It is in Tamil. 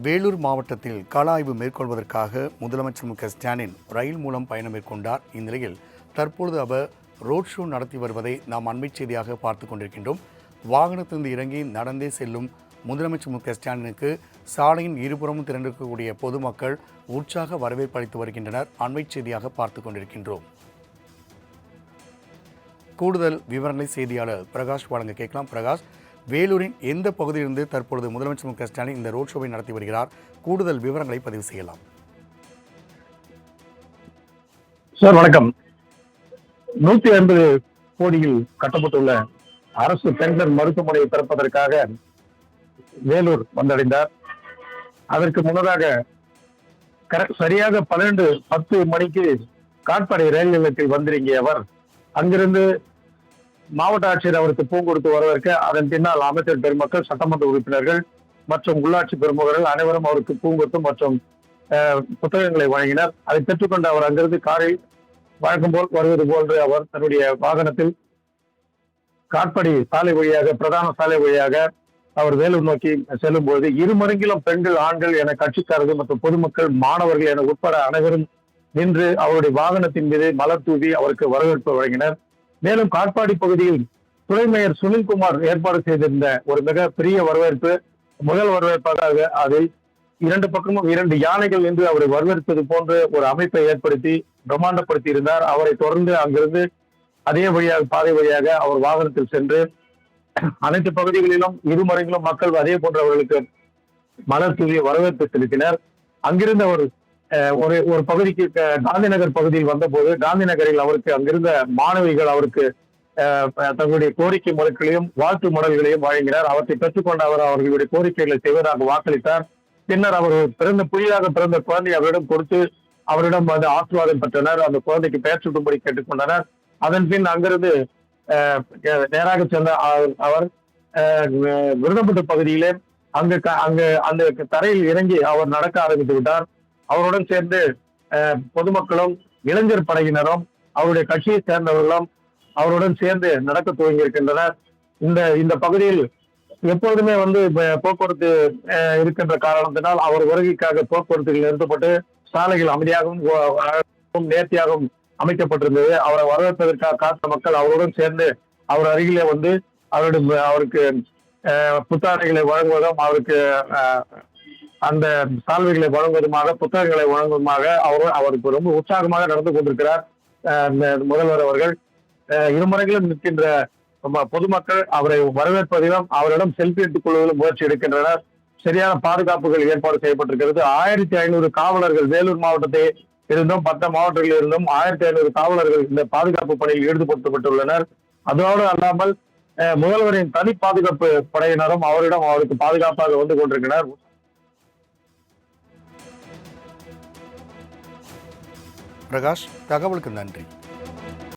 வேலூர் மாவட்டத்தில் கள ஆய்வு மேற்கொள்வதற்காக முதலமைச்சர் மு க ஸ்டாலின் ரயில் மூலம் பயணம் மேற்கொண்டார். இந்நிலையில் தற்பொழுது அவர் ரோட் ஷோ நடத்தி வருவதை நாம் அண்மைச் செய்தியாக பார்த்து கொண்டிருக்கின்றோம். வாகனத்திலிருந்து இறங்கி நடந்தே செல்லும் முதலமைச்சர் மு க ஸ்டாலினுக்கு சாலையின் இருபுறமும் திரண்டிருக்கக்கூடிய பொதுமக்கள் உற்சாக வரவேற்பு அளித்து வருகின்றனர். அண்மைச் செய்தியாக பார்த்து கொண்டிருக்கின்றோம். கூடுதல் விவரங்களை செய்தியாளர் பிரகாஷ் வழங்க கேட்கலாம். பிரகாஷ் வேலூரின் எந்த பகுதியிலிருந்து தற்பொழுது முதலமைச்சர் மு க ஸ்டாலின் இந்த ரோட் ஷோவை நடத்தி வருகிறார்? கூடுதல் விவரங்களை பதிவு செய்யலாம். சார் வணக்கம். நூத்தி ஐம்பது கோடியில் கட்டப்பட்டுள்ள அரசு பெண்கள் மருத்துவமனையை திறப்பதற்காக வேலூர் வந்தடைந்தார். அதற்கு முன்னதாக சரியாக பன்னிரண்டு பத்து மணிக்கு காட்பாடி ரயில் நிலையத்தில் வந்திறங்கிய அவர் அங்கிருந்து மாவட்ட ஆட்சியர் அவருக்கு பூங்கொடுத்து வரவேற்க அதன் பின்னால் அமைச்சர் பெருமக்கள் சட்டமன்ற உறுப்பினர்கள் மற்றும் உள்ளாட்சி பெருமகர்கள் அனைவரும் அவருக்கு பூங்கொத்து மற்றும் புத்தகங்களை வழங்கினர். அதை பெற்றுக்கொண்ட அவர் அங்கிருந்து காரில் வழக்கம் போல் வருவது போன்று அவர் தன்னுடைய வாகனத்தில் காட்படி சாலை வழியாக பிரதான சாலை வழியாக அவர் வேலூர் நோக்கி செல்லும் பொழுது இருமருங்கிலும் பெண்கள் ஆண்கள் என கட்சிக்காரர்கள் மற்றும் பொதுமக்கள் மாணவர்கள் என உட்பட அனைவரும் நின்று அவருடைய வாகனத்தின் மீது மலர் தூவி அவருக்கு வரவேற்பு வழங்கினர். மேலும் காட்பாடி பகுதியில் துணை மேயர் சுனில்குமார் ஏற்பாடு செய்திருந்த ஒரு மிக பெரிய வரவேற்பு முதல் வரவேற்பாக அதில் இரண்டு பக்கமும் இரண்டு யானைகள் என்று அவரை வரவேற்பது போன்ற ஒரு அமைப்பை ஏற்படுத்தி பிரம்மாண்டப்படுத்தி இருந்தார் அவரை தொடர்ந்து அங்கிருந்து அதே வழியாக பாதை வழியாக அவர் வாகனத்தில் சென்று அனைத்து பகுதிகளிலும் இருமறைகளும் மக்கள் அதே போன்றவர்களுக்கு மலர் தூவிய வரவேற்பு செலுத்தினர். அங்கிருந்து அவர் ஒரு ஒரு பகுதிக்கு காந்திநகர் காந்தி நகர் பகுதியில் வந்தபோது காந்தி நகரில் அவருக்கு அங்கிருந்த மாணவிகள் அவருக்கு தங்களுடைய கோரிக்கை மனுக்களையும் வாழ்த்து மடல்களையும் வழங்கினார். அவற்றை பெற்றுக்கொண்ட அவர் அவர்களுடைய கோரிக்கைகளை செய்வதாக வாக்களித்தார். பின்னர் அவர் பிறந்த புதிதாக பிறந்த குழந்தை அவரிடம் கொடுத்து அவரிடம் வந்து ஆசீர்வாதம் பெற்றனர். அந்த குழந்தைக்கு பெயர் சுட்டும்படி கேட்டுக்கொண்டனர். அதன் பின் அங்கிருந்து நேராக சென்ற அவர்- அவர் விருதம்பட்டு பகுதியிலே அங்கு க- அங்கு அந்த தரையில் இறங்கி அவர் நடக்க ஆரம்பித்து விட்டார். அவருடன் சேர்ந்து அஹ், பொதுமக்களும் இளைஞர் படையினரும் அவருடைய கட்சியை சேர்ந்தவர்களும் அவருடன் சேர்ந்து நடக்க துவங்கி இருக்கின்றனர் இந்த இந்த பகுதியில் எப்பொழுதுமே வந்து போக்குவரத்து அஹ், இருக்கின்ற காரணத்தினால் அவர் வருகைக்காக போக்குவரத்துகள் நிறுத்தப்பட்டு சாலைகள் அமைதியாகவும் நேர்த்தியாகவும் அமைக்கப்பட்டிருந்தது. அவரை வரவேற்பதற்காக காத்த மக்கள் அவருடன் சேர்ந்து அவர் அருகிலே வந்து அவருடைய அவருக்கு அஹ், புத்தாடைகளை வழங்குவதும் அவருக்கு அஹ், அந்த சால்வைகளை வழங்குவதுமாக புத்தகங்களை வழங்குவதுமாக அவர் அவருக்கு ரொம்ப உற்சாகமாக நடந்து கொண்டிருக்கிறார் இந்த முதல்வர் அவர்கள். இருமுறைகளும் நிற்கின்ற பொதுமக்கள் அவரை வரவேற்பதிலும் அவரிடம் செல்ஃபி எடுத்துக் கொள்வதிலும் முயற்சி எடுக்கின்றனர். சரியான பாதுகாப்புகள் ஏற்பாடு செய்யப்பட்டிருக்கிறது. ஆயிரத்தி ஐநூறு காவலர்கள் வேலூர் மாவட்டத்தை இருந்தும் மற்ற மாவட்டங்களில் இருந்தும் ஆயிரத்தி ஐநூறு காவலர்கள் இந்த பாதுகாப்பு பணியில் ஈடுபடுத்தப்பட்டுள்ளனர். அதோடு அல்லாமல் முதல்வரின் தனி பாதுகாப்பு படையினரும் அவரிடம் அவருக்கு பாதுகாப்பாக வந்து கொண்டிருக்கிறார் பிரகாஷ் தகவலுக்கு நன்றி.